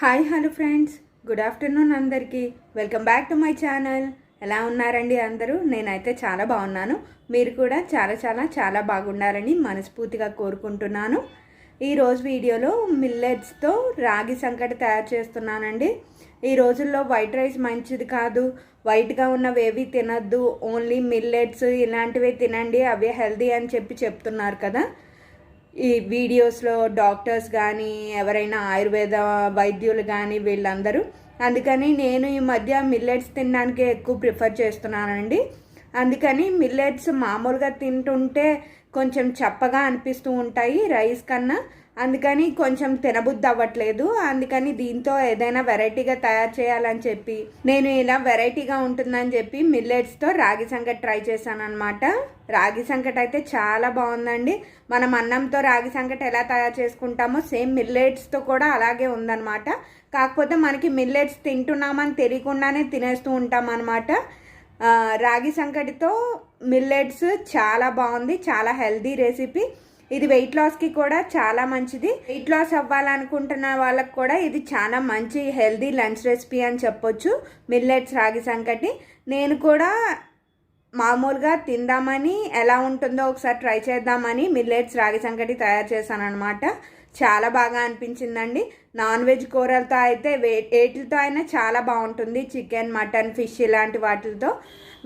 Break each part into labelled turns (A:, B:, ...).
A: Hi hello friends. Good afternoon అందరికీ. Welcome back to my channel. ఎలా ఉన్నారండి అందరూ? నేనైతే చాలా బాగున్నాను. మీరు కూడా చాలా చాలా చాలా బాగుండాలని మనస్ఫూర్తిగా కోరుకుంటున్నాను. ఈరోజు వీడియోలో మిల్లెట్స్తో రాగి సంకటి తయారు చేస్తున్నానండి. ఈ రోజుల్లో వైట్ రైస్ మంచిది కాదు. వైట్గా ఉన్నవేవి తినద్దు. ఓన్లీ మిల్లెట్స్ ఇలాంటివే తినండి. అవే హెల్దీ అని చెప్పి చెప్తున్నారు కదా. ఈ వీడియోస్లో డాక్టర్స్ కానీ ఎవరైనా ఆయుర్వేద వైద్యులు కానీ వీళ్ళందరూ. అందుకని నేను ఈ మధ్య మిల్లెట్స్ తినడానికి ఎక్కువ ప్రిఫర్ చేస్తున్నానండి. అందుకని మిల్లెట్స్ మామూలుగా తింటుంటే కొంచెం చప్పగా అనిపిస్తూ ఉంటాయి రైస్ కన్నా. అందుకని కొంచెం తినబుద్ధి అవ్వట్లేదు అందుకని దీంతో ఏదైనా వెరైటీగా తయారు చేయాలని చెప్పి నేను ఇలా వెరైటీగా ఉంటుందని చెప్పి మిల్లెట్స్తో రాగి సంకటి ట్రై చేశాను అనమాట రాగి సంకట అయితే చాలా బాగుందండి. మనం అన్నంతో రాగి సంకట ఎలా తయారు చేసుకుంటామో సేమ్ మిల్లెట్స్తో కూడా అలాగే ఉందన్నమాట. కాకపోతే మనకి మిల్లెట్స్ తింటున్నామని తెలియకుండానే తినేస్తూ ఉంటాం అనమాట రాగి సంకటితో మిల్లెట్స్ చాలా బాగుంది చాలా హెల్దీ రెసిపీ. ఇది వెయిట్ లాస్కి కూడా చాలా మంచిది. వెయిట్ లాస్ అవ్వాలనుకుంటున్న వాళ్ళకి కూడా ఇది చాలా మంచి హెల్దీ లంచ్ రెసిపీ అని చెప్పొచ్చు. మిల్లెట్స్ రాగి సంకటి. నేను కూడా మామూలుగా తిందామని ఎలా ఉంటుందో ఒకసారి ట్రై చేద్దామని మిల్లెట్స్ రాగి సంకటి తయారు చేశాను అనమాట చాలా బాగా అనిపించిందండి. నాన్ వెజ్ కూరలతో అయితే వే వేటితో అయినా చాలా బాగుంటుంది. చికెన్ మటన్ ఫిష్ ఇలాంటి వాటితో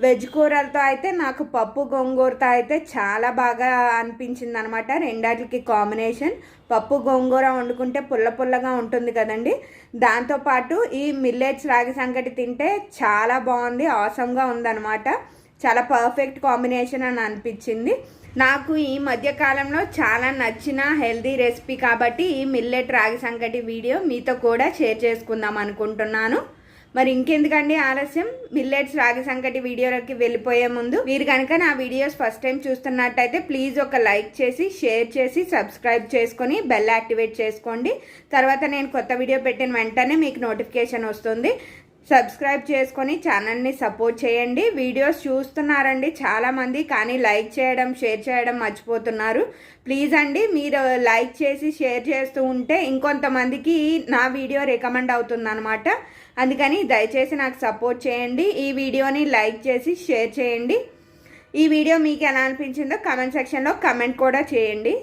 A: వెజ్ కూరలతో అయితే నాకు పప్పు గోంగూరతో అయితే చాలా బాగా అనిపించింది అనమాట రెండాటికి కాంబినేషన్. పప్పు గోంగూర వండుకుంటే పుల్ల పుల్లగా ఉంటుంది కదండి. దాంతోపాటు ఈ మిల్లెట్స్ రాగి సంకటి తింటే చాలా బాగుంది. ఆసంగా ఉందన్నమాట చాలా పర్ఫెక్ట్ కాంబినేషన్ అని అనిపించింది. నాకు ఈ మధ్యకాలంలో చాలా నచ్చిన హెల్దీ రెసిపీ కాబట్టి ఈ మిల్లెట్ రాగి సంకటి వీడియో మీతో కూడా షేర్ చేసుకుందాం అనుకుంటున్నాను. మరి ఇంకెందుకండి ఆలస్యం? మిల్లెట్స్ రాగి సంకటి వీడియోలోకి వెళ్ళిపోయే ముందు మీరు కనుక నా వీడియోస్ ఫస్ట్ టైం చూస్తున్నట్టయితే ప్లీజ్ ఒక లైక్ చేసి షేర్ చేసి సబ్స్క్రైబ్ చేసుకొని బెల్ యాక్టివేట్ చేసుకోండి. తర్వాత నేను కొత్త వీడియో పెట్టిన వెంటనే మీకు నోటిఫికేషన్ వస్తుంది. సబ్స్క్రైబ్ చేసుకొని ఛానల్ని సపోర్ట్ చేయండి. వీడియోస్ చూస్తున్నారండి చాలామంది కానీ లైక్ చేయడం షేర్ చేయడం మర్చిపోతున్నారు. ప్లీజ్ అండి మీరు లైక్ చేసి షేర్ చేస్తూ ఉంటే ఇంకొంతమందికి నా వీడియో రికమెండ్ అవుతుందన్నమాట. అందుకని దయచేసి నాకు సపోర్ట్ చేయండి. ఈ వీడియోని లైక్ చేసి షేర్ చేయండి. ఈ వీడియో మీకు ఎలా అనిపించిందో కమెంట్ సెక్షన్లో కమెంట్ కూడా చేయండి.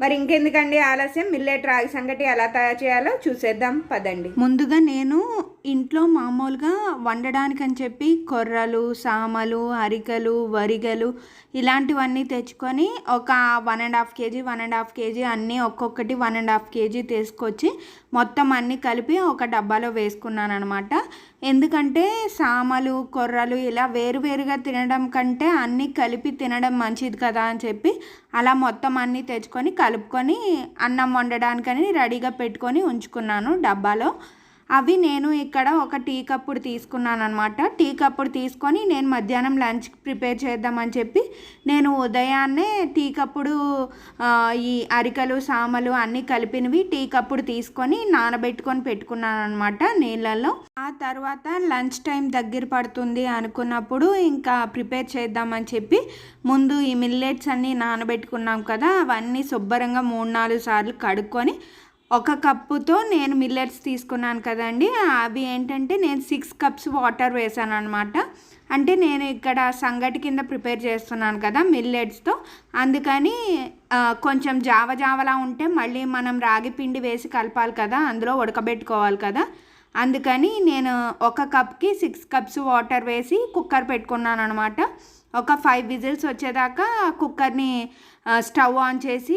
A: మరి ఇంకెందుకండి ఆలస్యం? మిల్లెట్ రాగి సంగటి ఎలా తయారు చేయాలో చూసేద్దాం. పదండి. ముందుగా నేను ఇంట్లో మామూలుగా వండడానికి అని చెప్పి కొర్రలు సామలు అరికలు వరిగలు ఇలాంటివన్నీ తెచ్చుకొని ఒక one and half KG one and half KG అన్నీ ఒక్కొక్కటి వన్ అండ్ హాఫ్ కేజీ తీసుకొచ్చి మొత్తం అన్నీ కలిపి ఒక డబ్బాలో వేసుకున్నాను అనమాట ఎందుకంటే సామలు కొర్రలు ఇలా వేరువేరుగా తినడం కంటే అన్నీ కలిపి తినడం మంచిది కదా అని చెప్పి అలా మొత్తం అన్నీ తెచ్చుకొని కలుపుకొని అన్నం వండడానికని రెడీగా పెట్టుకొని ఉంచుకున్నాను డబ్బాలో. అవి నేను ఇక్కడ ఒక టీ కప్పుడు తీసుకున్నాను అనమాట టీ కప్పుడు తీసుకొని నేను మధ్యాహ్నం లంచ్ ప్రిపేర్ చేద్దామని చెప్పి నేను ఉదయాన్నే టీ కప్పుడు ఈ అరికలు సామలు అన్నీ కలిపినవి టీ కప్పుడు తీసుకొని నానబెట్టుకొని పెట్టుకున్నాను అనమాట నీళ్ళల్లో. ఆ తర్వాత లంచ్ టైం దగ్గర పడుతుంది అనుకున్నప్పుడు ఇంకా ప్రిపేర్ చేద్దామని చెప్పి ముందు ఈ మిల్లెట్స్ అన్నీ నానబెట్టుకున్నాం కదా అవన్నీ శుభ్రంగా మూడు నాలుగు సార్లు కడుక్కొని ఒక కప్పుతో నేను మిల్లెట్స్ తీసుకున్నాను కదండి. అవి ఏంటంటే నేను సిక్స్ కప్స్ వాటర్ వేసాను అనమాట అంటే నేను ఇక్కడ సంగటి కింద ప్రిపేర్ చేస్తున్నాను కదా మిల్లెట్స్తో. అందుకని కొంచెం జావ జావలా ఉంటే మళ్ళీ మనం రాగి పిండి వేసి కలపాలి కదా అందులో ఉడకబెట్టుకోవాలి కదా. అందుకని నేను ఒక కప్కి సిక్స్ కప్స్ వాటర్ వేసి కుక్కర్ పెట్టుకున్నాను అనమాట ఒక ఫైవ్ విజిల్స్ వచ్చేదాకా కుక్కర్ని స్టవ్ ఆన్ చేసి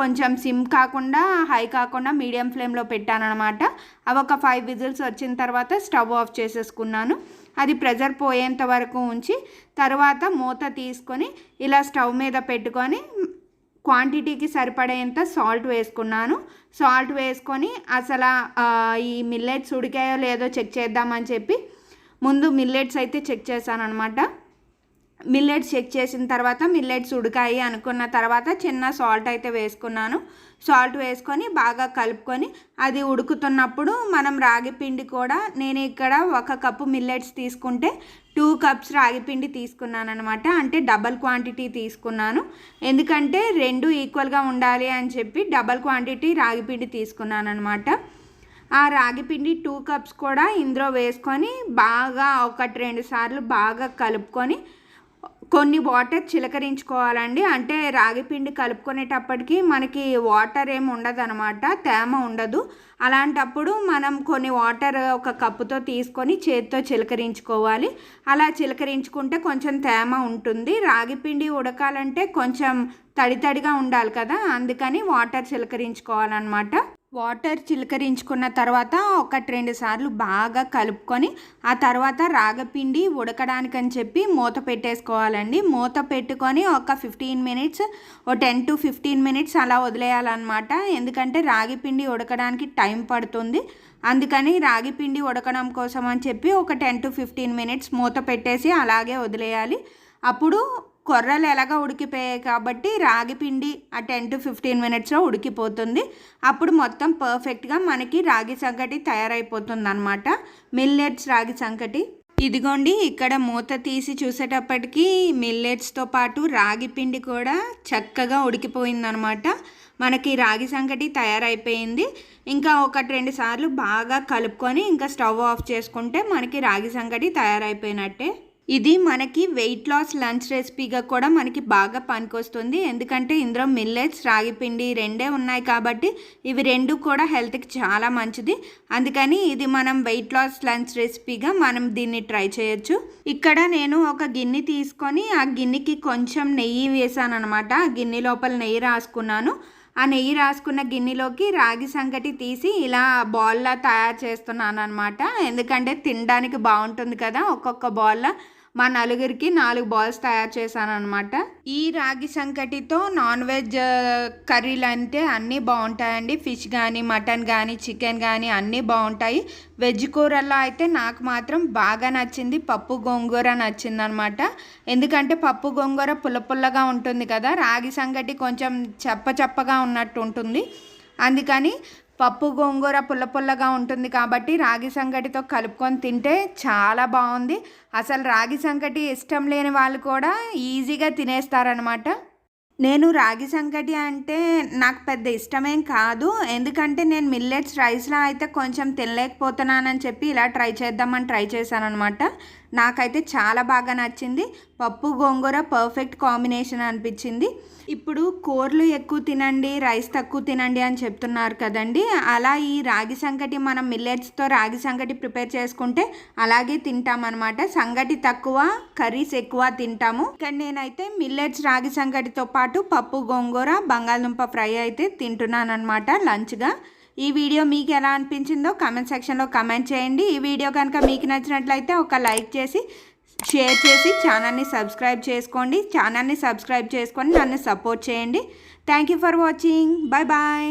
A: కొంచెం సిమ్ కాకుండా హై కాకుండా మీడియం ఫ్లేమ్లో పెట్టానమాట అవి ఒక ఫైవ్ విజిల్స్ వచ్చిన తర్వాత స్టవ్ ఆఫ్ చేసేసుకున్నాను. అది ప్రెజర్ పోయేంత వరకు ఉంచి తర్వాత మూత తీసుకొని ఇలా స్టవ్ మీద పెట్టుకొని క్వాంటిటీకి సరిపడేంత సాల్ట్ వేసుకున్నాను. సాల్ట్ వేసుకొని అసలు ఈ మిల్లెట్స్ ఉడికాయో లేదో చెక్ చేద్దామని చెప్పి ముందు మిల్లెట్స్ అయితే చెక్ చేశాను అనమాట మిల్లెట్స్ చెక్ చేసిన తర్వాత మిల్లెట్స్ ఉడికాయి అనుకున్న తర్వాత చిన్న సాల్ట్ అయితే వేసుకున్నాను. సాల్ట్ వేసుకొని బాగా కలుపుకొని అది ఉడుకుతున్నప్పుడు మనం రాగి పిండి కూడా నేను ఇక్కడ ఒక కప్పు మిల్లెట్స్ తీసుకుంటే టూ కప్స్ రాగి పిండి తీసుకున్నాను అనమాట అంటే డబల్ క్వాంటిటీ తీసుకున్నాను. ఎందుకంటే రెండు ఈక్వల్గా ఉండాలి అని చెప్పి డబల్ క్వాంటిటీ రాగి పిండి తీసుకున్నాను అనమాట
B: ఆ రాగి పిండి టూ కప్స్ కూడా ఇందులో వేసుకొని బాగా ఒకటి రెండు సార్లు బాగా కలుపుకొని కొన్ని వాటర్ చిలకరించుకోవాలండి. అంటే రాగి పిండి కలుపుకునేటప్పటికి మనకి వాటర్ ఏమి ఉండదు అనమాట తేమ ఉండదు. అలాంటప్పుడు మనం కొన్ని వాటర్ ఒక కప్పుతో తీసుకొని చేతితో చిలకరించుకోవాలి. అలా చిలకరించుకుంటే కొంచెం తేమ ఉంటుంది. రాగి పిండి ఉడకాలంటే కొంచెం తడి తడిగా ఉండాలి కదా అందుకని వాటర్ చిలకరించుకోవాలన్నమాట. వాటర్ చిలకరించుకున్న తర్వాత ఒకటి రెండు సార్లు బాగా కలుపుకొని ఆ తర్వాత రాగపిండి ఉడకడానికని చెప్పి మూత పెట్టేసుకోవాలండి. మూత పెట్టుకొని ఒక ఫిఫ్టీన్ మినిట్స్ ఓ టెన్ టు ఫిఫ్టీన్ మినిట్స్ అలా వదిలేయాలన్నమాట. ఎందుకంటే రాగి పిండి ఉడకడానికి టైం పడుతుంది. అందుకని రాగి పిండి ఉడకడం కోసం అని చెప్పి ఒక టెన్ టు ఫిఫ్టీన్ మినిట్స్ మూత పెట్టేసి అలాగే వదిలేయాలి. అప్పుడు కొర్రలు ఎలాగ ఉడికిపోయాయి కాబట్టి రాగి పిండి ఆ టెన్ టు ఫిఫ్టీన్ మినిట్స్లో ఉడికిపోతుంది. అప్పుడు మొత్తం పర్ఫెక్ట్గా మనకి రాగి సంకటి తయారైపోతుంది అనమాట మిల్లెట్స్ రాగి సంకటి. ఇదిగోండి ఇక్కడ మూత తీసి చూసేటప్పటికి మిల్లెట్స్తో పాటు రాగి పిండి కూడా చక్కగా ఉడికిపోయిందనమాట మనకి రాగి సంకటి తయారైపోయింది. ఇంకా ఒకటి రెండు సార్లు బాగా కలుపుకొని ఇంకా స్టవ్ ఆఫ్ చేసుకుంటే మనకి రాగి సంకటి తయారైపోయినట్టే. ఇది మనకి వెయిట్ లాస్ లంచ్ రెసిపీగా కూడా మనకి బాగా పనికొస్తుంది. ఎందుకంటే ఇందులో మిల్లెట్స్ రాగిపిండి రెండే ఉన్నాయి కాబట్టి ఇవి రెండు కూడా హెల్త్కి చాలా మంచిది. అందుకని ఇది మనం వెయిట్ లాస్ లంచ్ రెసిపీగా మనం దీన్ని ట్రై చేయొచ్చు. ఇక్కడ నేను ఒక గిన్నె తీసుకొని ఆ గిన్నెకి కొంచెం నెయ్యి వేసాను అనమాట ఆ గిన్నె లోపల నెయ్యి రాసుకున్నాను. ఆ నెయ్యి రాసుకున్న గిన్నెలోకి రాగి సంగటి తీసి ఇలా బాల్లా తయారు చేస్తున్నాను అనమాట ఎందుకంటే తినడానికి బాగుంటుంది కదా ఒక్కొక్క బాల్లా మా నలుగురికి నాలుగు బాల్స్ తయారు చేశాను అనమాట ఈ రాగి సంకటితో నాన్ వెజ్ కర్రీలు అంటే అన్నీ బాగుంటాయండి. ఫిష్ కానీ మటన్ కానీ చికెన్ కానీ అన్నీ బాగుంటాయి. వెజ్ కూరల్లో అయితే నాకు మాత్రం బాగా నచ్చింది పప్పు గోంగూర నచ్చింది అనమాట ఎందుకంటే పప్పు గోంగూర పుల్ల పుల్లగా ఉంటుంది కదా రాగి సంగటి కొంచెం చెప్ప చెప్పగా ఉన్నట్టు ఉంటుంది. అందుకని పప్పు గోంగూర పుల్ల పుల్లగా ఉంటుంది కాబట్టి రాగి సంగటితో కలుపుకొని తింటే చాలా బాగుంది. అసలు రాగి సంగటి ఇష్టం లేని వాళ్ళు కూడా ఈజీగా తినేస్తారనమాట నేను రాగి సంగటి అంటే నాకు పెద్ద ఇష్టమేం కాదు. ఎందుకంటే నేను మిల్లెట్స్ రైస్లో అయితే కొంచెం తినలేకపోతున్నానని చెప్పి ఇలా ట్రై చేద్దామని ట్రై చేశాను అనమాట నాకైతే చాలా బాగా నచ్చింది. పప్పు గోంగూర పర్ఫెక్ట్ కాంబినేషన్ అనిపించింది. ఇప్పుడు కూరలు ఎక్కువ తినండి రైస్ తక్కువ తినండి అని చెప్తున్నారు కదండి. అలా ఈ రాగి సంగటి మనం మిల్లెట్స్తో రాగి సంగటి ప్రిపేర్ చేసుకుంటే అలాగే తింటామన్నమాట. సంగటి తక్కువ కర్రీస్ ఎక్కువ తింటాము. ఇక్కడ నేనైతే మిల్లెట్స్ రాగి సంగటితో పాటు పప్పు గోంగూర బంగాళదుంప ఫ్రై అయితే తింటున్నాను అనమాట లంచ్గా. ఈ వీడియో మీకు ఎలా అనిపించిందో కమెంట్ సెక్షన్లో కమెంట్ చేయండి. ఈ వీడియో కనుక మీకు నచ్చినట్లయితే ఒక లైక్ చేసి షేర్ చేసి ఛానల్ని సబ్స్క్రైబ్ చేసుకోండి. ఛానల్ని సబ్స్క్రైబ్ చేసుకొని నన్ను సపోర్ట్ చేయండి. Thank you for watching bye bye